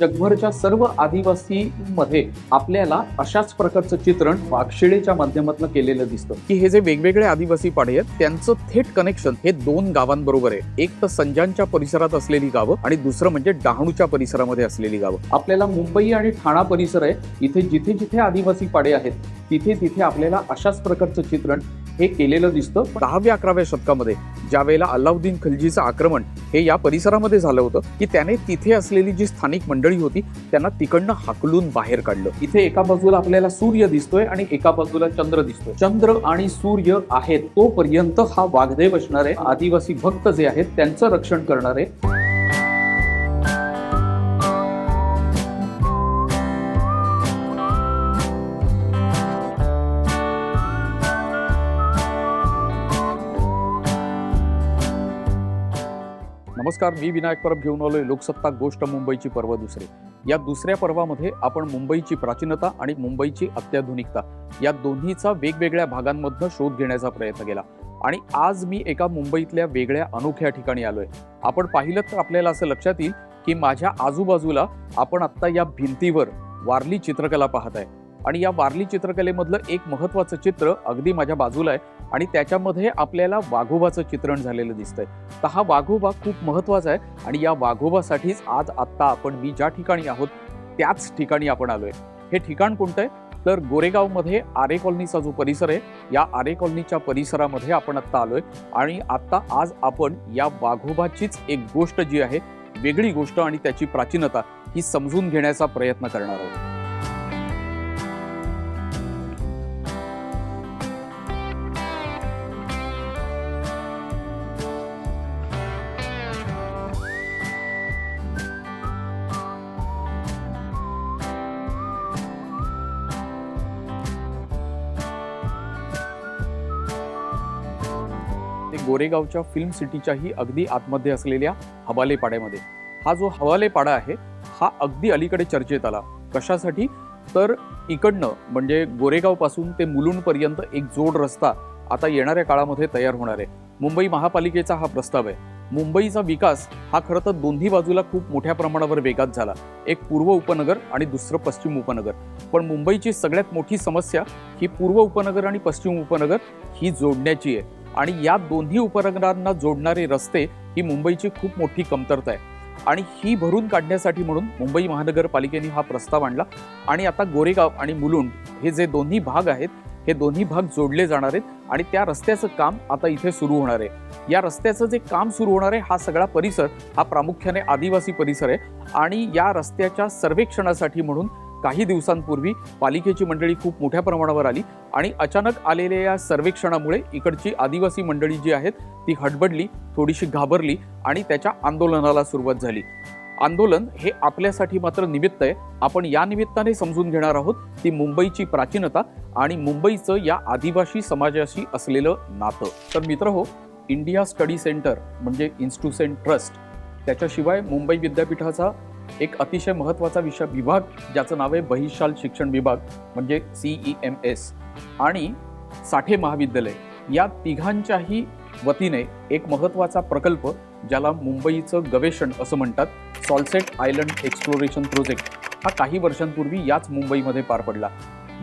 जगभरच्या सर्व आदिवासीमध्ये आपल्याला अशाच प्रकारचं चित्रण वाघशिळेच्या माध्यमातून केलेलं दिसतं. की हे जे वेगवेगळे आदिवासी पाडे आहेत त्यांचं थेट कनेक्शन हे दोन गावांबरोबर आहे. एक तर संजांच्या परिसरात असलेली गावं आणि दुसरं म्हणजे डहाणूच्या परिसरामध्ये असलेली गावं. आपल्याला मुंबई आणि ठाणा परिसर आहे. इथे जिथे जिथे आदिवासी पाडे आहेत तिथे तिथे आपल्याला अशाच प्रकारचं चित्रण हे केलेलं दिसतं. दहाव्या अकराव्या शतकामध्ये ज्या वेळेला अल्लाउद्दीन खलजीचं आक्रमण हे या परिसरामध्ये झालं होतं की त्याने तिथे असलेली जी स्थानिक मंडळी होती त्यांना तिकडनं हाकलून बाहेर काढलं. इथे एका बाजूला आपल्याला सूर्य दिसतोय आणि एका बाजूला चंद्र दिसतोय. चंद्र आणि सूर्य आहेत तोपर्यंत हा वाघदेव असणार आहे आदिवासी भक्त जे आहेत त्यांचं रक्षण करणारे नमस्कार मी विनायक परब घेऊन आलोय लोकसत्ता गोष्ट मुंबईची पर्व दुसरी. या दुसऱ्या पर्वामध्ये आपण मुंबईची प्राचीनता आणि मुंबईची अत्याधुनिकता या दोन्हीचा वेगवेगळ्या भागांमधनं शोध घेण्याचा प्रयत्न केला. आणि आज मी एका मुंबईतल्या वेगळ्या अनोख्या ठिकाणी आलोय. आपण पाहिलं तर आपल्याला असं लक्षात येईल की माझ्या आजूबाजूला आपण आत्ता या भिंतीवर वारली चित्रकला पाहत आहे. आणि या वारली चित्रकलेमधलं एक महत्त्वाचं चित्र अगदी माझ्या बाजूला आहे. आणि त्याच्यामध्ये आपल्याला वाघोबाचं चित्रण झालेलं दिसतंय. तर हा वाघोबा खूप महत्त्वाचा आहे. आणि या वाघोबासाठीच आज आत्ता आपण मी ज्या ठिकाणी आहोत त्याच ठिकाणी आपण आलोय. हे ठिकाण कोणतं आहे? तर गोरेगावमध्ये आरे कॉलनीचा जो परिसर आहे या आरे कॉलनीच्या परिसरामध्ये आपण आत्ता आलोय. आणि आत्ता आज आपण या वाघोबाचीच एक गोष्ट जी आहे वेगळी गोष्ट आणि त्याची प्राचीनता ही समजून घेण्याचा प्रयत्न करणार आहोत. गोरेगावच्या फिल्म सिटीच्याही अगदी आतमध्ये असलेल्या हवाले पाड्यामध्ये हा जो हवाले पाडा आहे हा अगदी अलीकडे चर्चेत आला. कशासाठी? तर इकडनं म्हणजे गोरेगावपासून ते मुलुंडपर्यंत एक जोड रस्ता आता येणाऱ्या काळामध्ये तयार होणार आहे. मुंबई महापालिकेचा हा प्रस्ताव आहे. मुंबईचा विकास हा खरं तर दोन्ही बाजूला खूप मोठ्या प्रमाणावर वेगात झाला. एक पूर्व उपनगर आणि दुसरं पश्चिम उपनगर. पण मुंबईची सगळ्यात मोठी समस्या ही पूर्व उपनगर आणि पश्चिम उपनगर ही जोडण्याची आहे. आणि या दोन्ही उपनगरांना जोडणारे रस्ते ही मुंबईची खूप मोठी कमतरता आहे. आणि ही भरून काढण्यासाठी म्हणून मुंबई महानगरपालिकेने हा प्रस्ताव आणला. आणि आता गोरेगाव आणि मुलुंड हे जे दोन्ही भाग आहेत हे दोन्ही भाग जोडले जाणार आहेत आणि त्या रस्त्याचं काम आता इथे सुरू होणार आहे. या रस्त्याचं जे काम सुरू होणार आहे हा सगळा परिसर हा प्रामुख्याने आदिवासी परिसर आहे. आणि या रस्त्याच्या सर्वेक्षणासाठी म्हणून काही दिवसांपूर्वी पालिकेची मंडळी खूप मोठ्या प्रमाणावर आली आणि अचानक आलेल्या या सर्वेक्षणामुळे इकडची आदिवासी मंडळी जी आहेत ती हडबडली थोडीशी घाबरली आणि त्याच्या आंदोलनाला सुरुवात झाली. आंदोलन हे आपल्यासाठी मात्र निमित्त आहे. आपण या निमित्ताने समजून घेणार आहोत ती मुंबईची प्राचीनता आणि मुंबईचं या आदिवासी समाजाशी असलेलं नातं. तर मित्र हो इंडिया स्टडी सेंटर म्हणजे इन्स्टिट्यूशन ट्रस्ट त्याच्याशिवाय मुंबई विद्यापीठाचा एक अतिशय महत्त्वाचा विषय विभाग ज्याचं नाव आहे बहिशाल शिक्षण विभाग म्हणजे ई एम एस आणि साठे महाविद्यालय या तिघांच्याही वतीने एक महत्त्वाचा प्रकल्प ज्याला मुंबईचं गवेषण असं म्हणतात सॉल्सेट आयलंड एक्सप्लोरेशन प्रोजेक्ट. हा काही वर्षांपूर्वी याच मुंबईमध्ये पार पडला.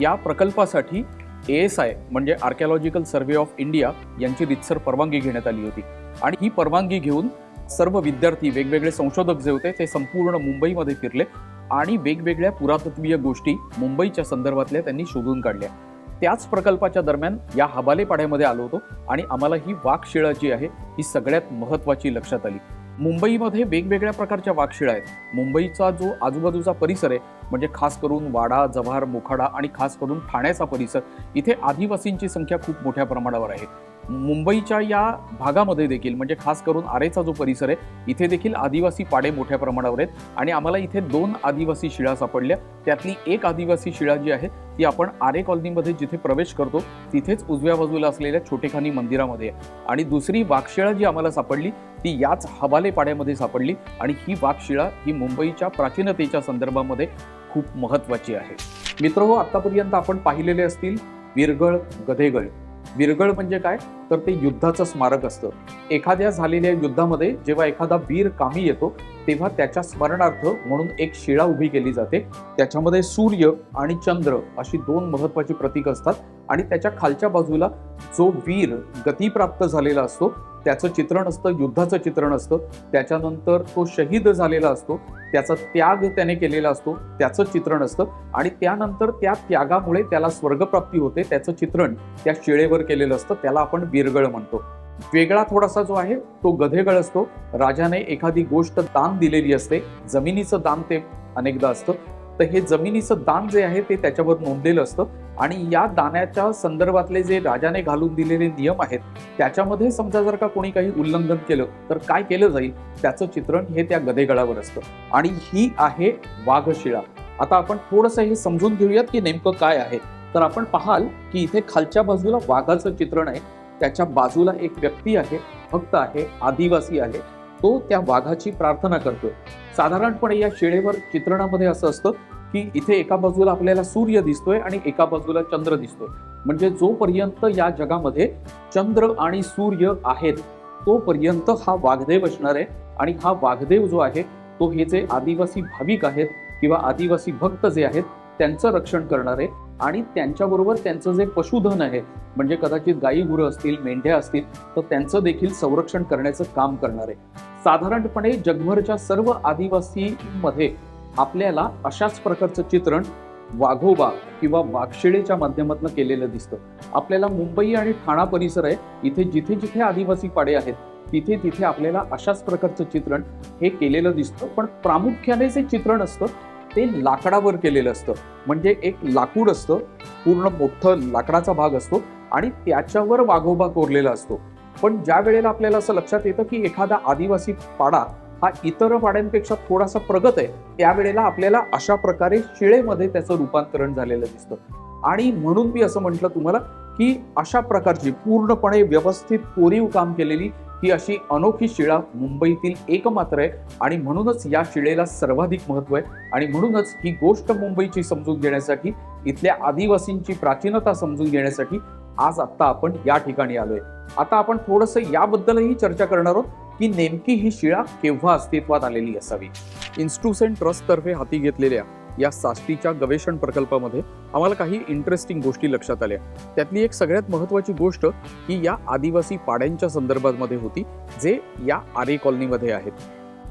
या प्रकल्पासाठी ए एस आय म्हणजे आर्कॅलॉजिकल सर्व्हे ऑफ इंडिया यांची रितसर परवानगी घेण्यात आली होती. आणि ही परवानगी घेऊन सर्व विद्यार्थी वेगवेगळे संशोधक जे होते ते संपूर्ण मुंबईमध्ये फिरले आणि वेगवेगळ्या पुरातत्वीय गोष्टी मुंबईच्या संदर्भातल्या त्यांनी शोधून काढल्या. त्याच प्रकल्पाच्या दरम्यान या हबाले पाड्यामध्ये आलो होतो आणि आम्हाला ही वाघशिळा जी आहे ही सगळ्यात महत्त्वाची लक्षात आली. मुंबईमध्ये वेगवेगळ्या प्रकारच्या वाघशिळा आहेत. मुंबईचा जो आजूबाजूचा परिसर आहे म्हणजे खास करून वाडा जव्हार मोखाडा आणि खास करून ठाण्याचा परिसर इथे आदिवासींची संख्या खूप मोठ्या प्रमाणावर आहे. मुंबईच्या या भागामध्ये देखील म्हणजे खास करून आरेचा जो परिसर आहे इथे देखील आदिवासी पाडे मोठ्या प्रमाणावर आहेत. आणि आम्हाला इथे दोन आदिवासी शिळा सापडल्या. त्यातली एक आदिवासी शिळा जी आहे ती आपण आरे कॉलनीमध्ये जिथे प्रवेश करतो तिथेच उजव्या बाजूला असलेल्या छोटेखानी मंदिरामध्ये आणि दुसरी वाघशिळा जी आम्हाला सापडली ती याच हवाले पाड्यामध्ये सापडली आणि ही वाघशिळा ही मुंबईच्या प्राचीनतेच्या संदर्भामध्ये खूप महत्त्वाची आहे. मित्र हो आत्तापर्यंत आपण पाहिलेले असतील विरगळ गधेगळ. विरगळ म्हणजे काय? तर ते युद्धाचं स्मारक असतं. एखाद्या झालेल्या युद्धामध्ये जेव्हा एखादा वीर कामी येतो तेव्हा त्याच्या स्मरणार्थ म्हणून एक शिळा उभी केली जाते. त्याच्यामध्ये सूर्य आणि चंद्र अशी दोन महत्वाची प्रतीक असतात आणि त्याच्या खालच्या बाजूला जो वीर गतीप्राप्त झालेला असतो त्याचं चित्रण असतं युद्धाचं चित्रण असतं. त्याच्यानंतर तो शहीद झालेला असतो. त्याचा त्याग त्याने केलेला असतो त्याचं चित्रण असतं आणि त्यानंतर त्या त्यागामुळे त्याला स्वर्गप्राप्ती होते त्याचं चित्रण त्या शिळेवर केलेलं असतं त्याला आपण बिरगळ म्हणतो. वेगळा थोडासा जो आहे तो गधेगळ असतो. राजाने एखादी गोष्ट दान दिलेली असते जमिनीचं दान ते अनेकदा असतं. तर हे जमिनीचं दान जे आहे ते त्याच्यावर नोंदलेलं असतं. आणि या दानाच्या संदर्भातले जे राजाने घालून दिलेले नियम आहेत त्याच्यामध्ये समजा जर का कोणी काही उल्लंघन केलं तर काय केलं जाईल? त्याचं चित्रण हे त्या गदेगळावर असतं. आणि ही आहे वाघशिळा. आता आपण थोडंसं हे समजून घेऊयात की नेमकं काय आहे. तर आपण पाहाल की इथे खालच्या बाजूला वाघाचं चित्रण आहे. त्याच्या बाजूला एक व्यक्ती आहे भक्त आहे आदिवासी आहे. तो त्या वाघाची प्रार्थना करतोय. साधारणपणे या शिळेवर चित्रणामध्ये असं असतं की इथे एका बाजूला आपल्याला सूर्य दिसतोय आणि एका बाजूला चंद्र दिसतोय. म्हणजे जोपर्यंत या जगामध्ये चंद्र आणि सूर्य आहेत तोपर्यंत हा वाघदेव असणार आहे आणि हा वाघदेव जो आहे तो हे जे आदिवासी भाविक आहेत किंवा आदिवासी भक्त जे आहेत त्यांचं रक्षण करणार आहे. आणि त्यांच्याबरोबर त्यांचं जे पशुधन आहे म्हणजे कदाचित गायी गुरं असतील मेंढ्या असतील तर त्यांचं देखील संरक्षण करण्याचं काम करणार आहे. साधारणपणे जगभरच्या सर्व आदिवासीमध्ये आपल्याला अशाच प्रकारचं चित्रण वाघोबा किंवा वाघशिळेच्या माध्यमातून केलेलं दिसतं. आपल्याला मुंबई आणि ठाणा परिसर आहे इथे जिथे जिथे आदिवासी पाडे आहेत तिथे तिथे आपल्याला अशाच प्रकारचं चित्रण हे केलेलं दिसतं. पण प्रामुख्याने जे चित्रण असतं ते लाकडावर केलेलं असतं. म्हणजे एक लाकूड असतं पूर्ण मोठं लाकडाचा भाग असतो आणि त्याच्यावर वाघोबा कोरलेला असतो. पण ज्या वेळेला आपल्याला असं लक्षात येतं की एखादा आदिवासी पाडा हा इतर पाड्यांपेक्षा थोडासा प्रगत आहे त्यावेळेला आपल्याला अशा प्रकारे शिळेमध्ये त्याचं रूपांतरण झालेलं दिसतं. आणि म्हणून मी असं म्हटलं तुम्हाला की अशा प्रकारची पूर्णपणे व्यवस्थित कोरीव काम केलेली ही अशी अनोखी शिळा मुंबईतील एकमात्र आहे. आणि म्हणूनच या शिळेला सर्वाधिक महत्त्व आहे. आणि म्हणूनच ही गोष्ट मुंबईची समजून घेण्यासाठी इथल्या आदिवासींची प्राचीनता समजून घेण्यासाठी आज आत्ता आपण या ठिकाणी आलोय. आता आपण थोडंसं याबद्दलही चर्चा करणार आहोत की नेमकी ही शिळा केव्हा अस्तित्वात आलेली असावी? इन्स्ट्रुसेंट ट्रस्टतर्फे हाती घेतलेल्या या साष्टीच्या गवेषण प्रकल्पामध्ये आम्हाला काही इंटरेस्टिंग गोष्टी लक्षात आल्या. त्यातली एक सगळ्यात महत्त्वाची गोष्ट ही या आदिवासी पाड्यांच्या संदर्भामध्ये होती जे या आरे कॉलनीमध्ये आहेत.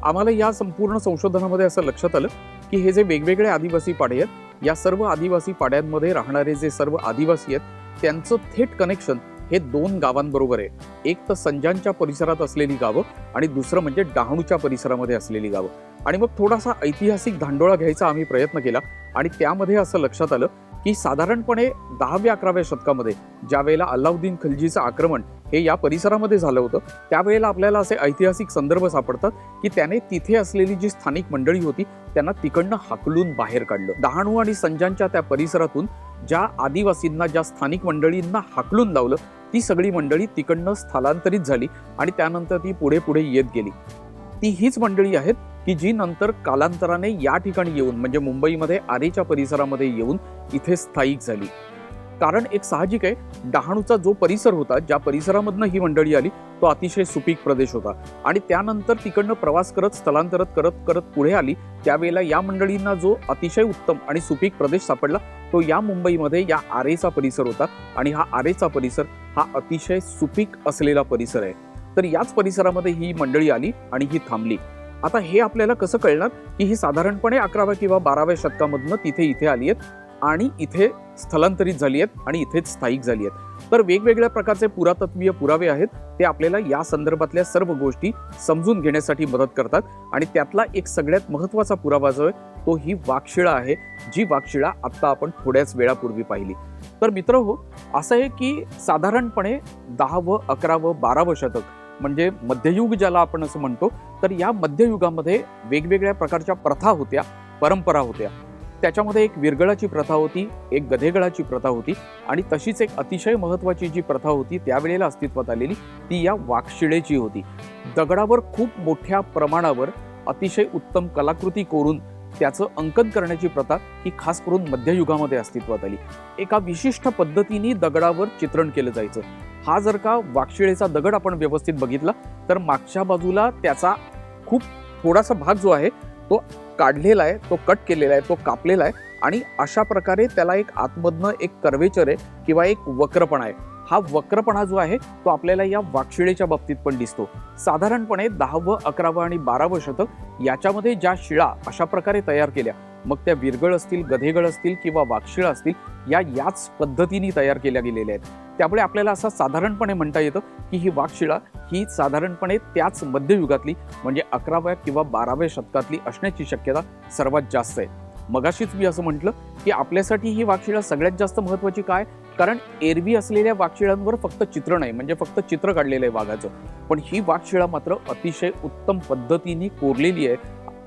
आम्हाला या संपूर्ण संशोधनामध्ये असं लक्षात आलं की हे जे वेगवेगळे आदिवासी पाडे आहेत या सर्व आदिवासी पाड्यांमध्ये राहणारे जे सर्व आदिवासी आहेत त्यांचं थेट कनेक्शन हे दोन गावांबरोबर आहे. एक तर संजांच्या परिसरात असलेली गावं आणि दुसरं म्हणजे डहाणूच्या परिसरामध्ये असलेली गावं. आणि मग थोडासा ऐतिहासिक धांडोळा घ्यायचा आम्ही प्रयत्न केला आणि त्यामध्ये असं लक्षात आलं की साधारणपणे दहाव्या अकराव्या शतकामध्ये ज्या वेळेला अल्लाउद्दीन खलजीचं आक्रमण हे या परिसरामध्ये झालं होतं त्यावेळेला आपल्याला असे ऐतिहासिक संदर्भ सापडतात की त्याने तिथे असलेली जी स्थानिक मंडळी होती त्यांना तिकडनं हाकलून बाहेर काढलं. डहाणू आणि संजांच्या त्या परिसरातून ज्या आदिवासींना ज्या स्थानिक मंडळींना हाकलून लावलं ती सगळी मंडळी तिकडनं स्थलांतरित झाली आणि त्यानंतर ती पुढे पुढे येत गेली. ती हीच मंडळी आहेत की जी नंतर कालांतराने या ठिकाणी येऊन म्हणजे मुंबईमध्ये आरेच्या परिसरामध्ये येऊन इथे स्थायिक झाली. कारण एक साहजिक आहे डहाणूचा जो परिसर होता ज्या परिसरामधनं ही मंडळी आली तो अतिशय सुपीक प्रदेश होता. आणि त्यानंतर तिकडनं प्रवास करत स्थलांतरत करत करत पुढे आली त्यावेळेला या मंडळींना जो अतिशय उत्तम आणि सुपीक प्रदेश सापडला तो या मुंबईमध्ये या आरेचा परिसर होता. आणि हा आरेचा परिसर हा अतिशय सुपीक असलेला परिसर आहे. तर याच परिसरामध्ये ही मंडळी आली आणि ही थांबली. आता हे आपल्याला कसं कळणार? की ही साधारणपणे अकराव्या किंवा बाराव्या शतकामधनं तिथे इथे आली आहेत. आणि इथे स्थलांतरित झाली आहेत आणि इथेच स्थायिक झाली आहेत. तर वेगवेगळ्या प्रकारचे पुरातत्वीय पुरावे आहेत ते आपल्याला या संदर्भातल्या सर्व गोष्टी समजून घेण्यासाठी मदत करतात आणि त्यातला एक सगळ्यात महत्त्वाचा पुरावा जो आहे तो ही वाक्शिळा आहे जी वाक्शिळा आत्ता आपण थोड्याच वेळापूर्वी पाहिली. तर मित्र हो असं आहे की साधारणपणे दहावं अकरावं बारावं शतक म्हणजे मध्ययुग ज्याला आपण असं म्हणतो तर या मध्ययुगामध्ये वेगवेगळ्या प्रकारच्या प्रथा होत्या परंपरा होत्या. त्याच्यामध्ये एक विरगळाची प्रथा होती एक गधेगळाची प्रथा होती आणि तशीच एक अतिशय महत्त्वाची जी प्रथा होती त्यावेळेला अस्तित्वात आलेली ती या वाकशिळेची होती. दगडावर खूप मोठ्या प्रमाणावर अतिशय उत्तम कलाकृती कोरून त्याचं अंकन करण्याची प्रथा ही खास करून मध्ययुगामध्ये अस्तित्वात आली. एका विशिष्ट पद्धतीने दगडावर चित्रण केलं जायचं. हा जर का वाक्षिळेचा दगड आपण व्यवस्थित बघितला तर मागच्या बाजूला त्याचा खूप थोडासा भाग जो आहे तो काढलेला आहे तो कट केलेला आहे तो कापलेला आहे आणि अशा प्रकारे त्याला एक आतमधनं एक कर्वेचर आहे किंवा एक वक्रपणा आहे. हा वक्रपणा जो आहे तो आपल्याला या वाक्षिळेच्या बाबतीत पण दिसतो. साधारणपणे दहावं अकरावं आणि बारावं शतक याच्यामध्ये ज्या शिळा अशा प्रकारे तयार केल्या मग त्या विरगळ असतील गधेगळ असतील किंवा वाक्षिळ असतील या याच पद्धतीने तयार केल्या गेलेल्या आहेत. त्यामुळे आपल्याला असं साधारणपणे म्हणता येतं की ही वाक्षिळा ही साधारणपणे त्याच मध्ययुगातली म्हणजे अकराव्या किंवा बाराव्या शतकातली असण्याची शक्यता सर्वात जास्त आहे. मगाशीच मी असं म्हटलं की आपल्यासाठी ही वाक्षिळा सगळ्यात जास्त महत्वाची काय? कारण एरवी असलेल्या वाक्षिळांवर फक्त चित्र नाही म्हणजे फक्त चित्र काढलेलं आहे वाघाचं. पण ही वाक्षिळा मात्र अतिशय उत्तम पद्धतीने कोरलेली आहे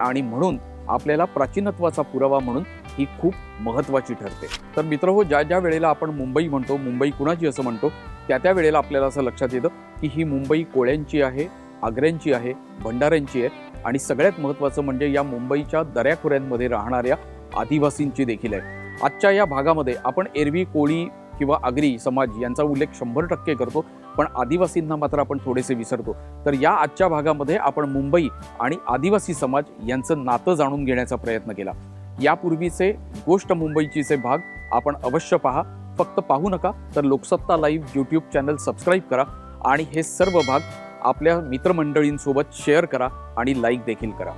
आणि म्हणून आपल्याला प्राचीनत्वाचा पुरावा म्हणून ही खूप महत्त्वाची ठरते. तर मित्र हो ज्या ज्या वेळेला आपण मुंबई म्हणतो मुंबई कुणाची असं म्हणतो त्या त्या वेळेला आपल्याला असं लक्षात येतं की ही मुंबई कोळ्यांची आहे आग्र्यांची आहे भंडाऱ्यांची आहे आणि सगळ्यात महत्त्वाचं म्हणजे या मुंबईच्या दऱ्याखोऱ्यांमध्ये राहणाऱ्या आदिवासींची देखील आहे. आजच्या या भागामध्ये आपण एरवी कोळी किंवा आगरी समाज यांचा उल्लेख शंभर टक्के करतो. पण आदिवासींना मात्र आपण थोडेसे विसरतो. तर या आजच्या भागामध्ये आपण मुंबई आणि आदिवासी समाज यांचं नातं जाणून घेण्याचा प्रयत्न केला. यापूर्वीचे गोष्ट मुंबईचीचे भाग आपण अवश्य पहा. फक्त पाहू नका तर Loksatta live YouTube channel subscribe करा आणि हे सर्व भाग आपल्या मित्रमंडळींसोबत शेअर करा आणि लाईक देखील करा.